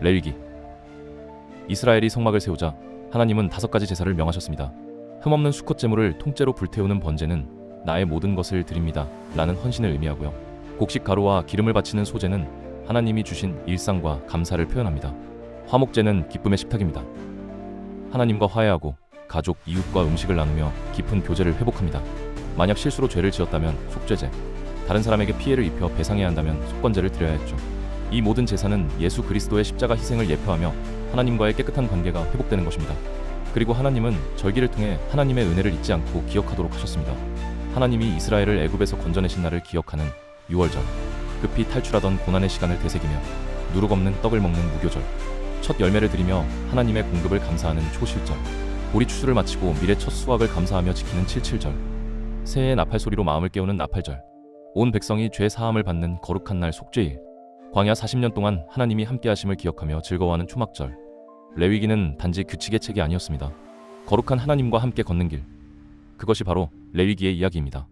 레위기 이스라엘이 성막을 세우자 하나님은 다섯 가지 제사를 명하셨습니다. 흠없는 수컷 제물을 통째로 불태우는 번제는 나의 모든 것을 드립니다. 라는 헌신을 의미하고요. 곡식 가루와 기름을 바치는 소제는 하나님이 주신 일상과 감사를 표현합니다. 화목제는 기쁨의 식탁입니다. 하나님과 화해하고 가족, 이웃과 음식을 나누며 깊은 교제를 회복합니다. 만약 실수로 죄를 지었다면 속죄제, 다른 사람에게 피해를 입혀 배상해야 한다면 속건제를 드려야 했죠. 이 모든 제사는 예수 그리스도의 십자가 희생을 예표하며 하나님과의 깨끗한 관계가 회복되는 것입니다. 그리고 하나님은 절기를 통해 하나님의 은혜를 잊지 않고 기억하도록 하셨습니다. 하나님이 이스라엘을 애굽에서 건져내신 날을 기억하는 6월절, 급히 탈출하던 고난의 시간을 되새기며 누룩 없는 떡을 먹는 무교절, 첫 열매를 드리며 하나님의 공급을 감사하는 초실절, 보리 추수를 마치고 미래 첫 수확을 감사하며 지키는 칠칠절, 새해의 나팔 소리로 마음을 깨우는 나팔절, 온 백성이 죄 사함을 받는 거룩한 날 속죄일, 광야 40년 동안 하나님이 함께하심을 기억하며 즐거워하는 초막절. 레위기는 단지 규칙의 책이 아니었습니다. 거룩한 하나님과 함께 걷는 길. 그것이 바로 레위기의 이야기입니다.